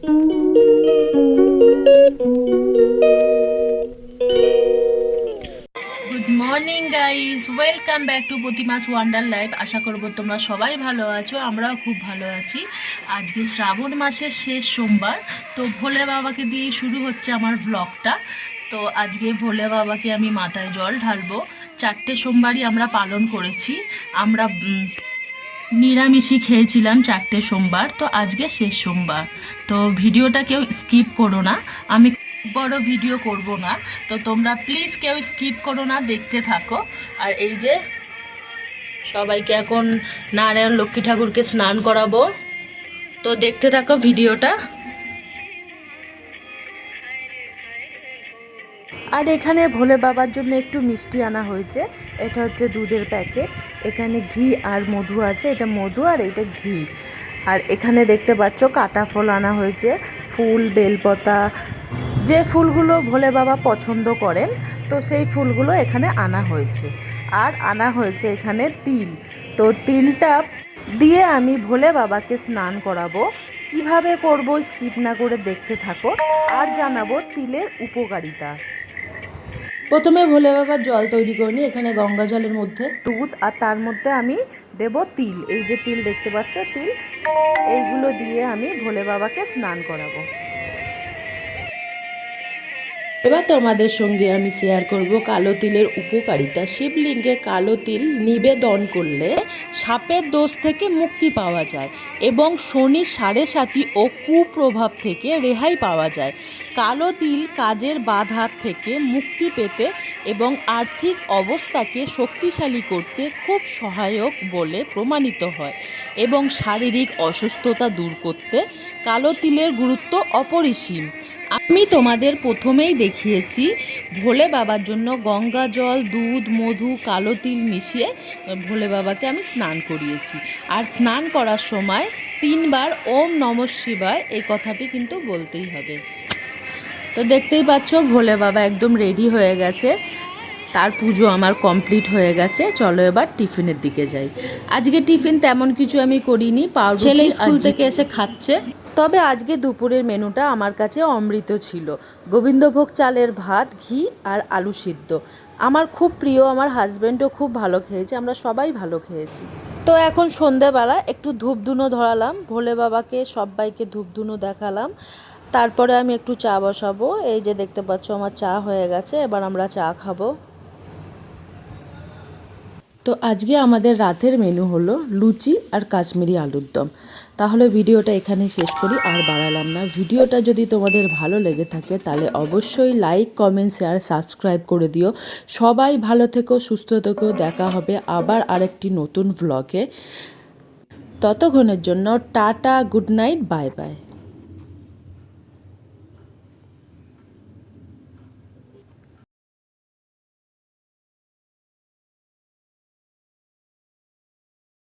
Good morning guys welcome back to Pratima's wonder life আশা করব তোমরা সবাই ভালো আছো, আমরাও খুব ভালো আছি। আজকে শ্রাবণ মাসের শেষ সোমবার, তো ভোলে বাবাকে দিয়ে শুরু হচ্ছে আমার ভ্লগটা তো আজকে ভোলে বাবাকে আমি মাথায় জল ঢালবো। চারটে সোমবারই আমরা পালন করেছি। আমরা নিরামিষই খেয়েছিলাম চারটে সোমবার, তো আজকে শেষ সোমবার। তো ভিডিওটা কেউ স্কিপ করো না, আমি বড় ভিডিও করব না। তো তোমরা প্লিজ কেউ স্কিপ করো না, দেখতে থাকো। আর এই যে সবাইকে এখন নারায়ণ লক্ষ্মী ঠাকুরকে স্নান করাবো। তো দেখতে থাকো ভিডিওটা। আর এখানে ভোলে বাবার জন্য একটু মিষ্টি আনা হয়েছে। এটা হচ্ছে দুধের প্যাকেট। এখানে ঘি আর মধু আছে। এটা মধু আর এটা ঘি। আর এখানে দেখতে পাচ্ছ কাটা ফল আনা হয়েছে। ফুল, বেলপাতা, যে ফুলগুলো ভোলে বাবা পছন্দ করেন, তো সেই ফুলগুলো এখানে আনা হয়েছে। আর আনা হয়েছে এখানে তিল। তো তিলটা দিয়ে আমি ভোলে বাবাকে স্নান করাবো। কীভাবে করব স্কিপ না করে দেখতে থাকো। আর জানাব তিলের উপকারিতা। প্রথমে ভোলে বাবার জল তৈরি করে নিই এখানে গঙ্গা জলের মধ্যে দুধ আর তার মধ্যে আমি দেব তিল। এই যে তিল দেখতে পাচ্ছ তিল, এইগুলো দিয়ে আমি ভোলে বাবাকে স্নান করাবো। এবার তোমাদের সঙ্গে আমি শেয়ার করব কালো তিলের উপকারিতা। শিবলিঙ্গে কালো তিল নিবেদন করলে সাপের দোষ থেকে মুক্তি পাওয়া যায় এবং শনি সাড়ে সাতি ও কুপ্রভাব থেকে রেহাই পাওয়া যায়। কালো তিল কাজের বাধার থেকে মুক্তি পেতে এবং আর্থিক অবস্থাকে শক্তিশালী করতে খুব সহায়ক বলে প্রমাণিত হয় এবং শারীরিক অসুস্থতা দূর করতে কালো তিলের গুরুত্ব অপরিসীম। আমি তোমাদের প্রথমেই দেখিয়েছি, ভোলে বাবার জন্য গঙ্গা জল, দুধ, মধু, কালো তিল মিশিয়ে ভোলে বাবাকে আমি স্নান করিয়েছি। আর স্নান করার সময় তিনবার ওম নম শিবায় এই কথাটি কিন্তু বলতেই হবে। তো দেখতেই পাচ্ছ ভোলে বাবা একদম রেডি হয়ে গেছে। তার পুজো আমার কমপ্লিট হয়ে গেছে। চলো এবার টিফিনের দিকে যাই। আজকে টিফিন তেমন কিছু আমি করিনি পাউরুটি ছেলে স্কুল থেকে এসে খাচ্ছে। তবে আজকে দুপুরের মেনুটা আমার কাছে অমৃত ছিল। গোবিন্দভোগ চালের ভাত ঘি আর আলু সিদ্ধ। আমার খুব প্রিয় আমার হাজব্যান্ডও খুব ভালো খেয়েছে আমরা সবাই ভালো খেয়েছি। তো এখন সন্ধেবেলা একটু ধূপধুনো ধরালাম। ভোলে বাবাকে সবাইকে ধূপধুনো দেখালাম। তারপরে আমি একটু চা বসাবো। এই যে দেখতে পাচ্ছ আমার চা হয়ে গেছে, এবার আমরা চা খাব। তো আজকে আমাদের রাতের মেনু হলো লুচি আর কাশ্মীরি আলুর দম। তাহলে ভিডিওটা এখানেই শেষ করি, আর বাড়ালাম না। ভিডিওটা যদি তোমাদের ভালো লেগে থাকে, তাহলে অবশ্যই লাইক কমেন্ট শেয়ার সাবস্ক্রাইব করে দিও। সবাই ভালো থেকো, সুস্থ থেকেও দেখা হবে আবার আরেকটি নতুন ভ্লগে ততক্ষণের জন্য tata good night bye bye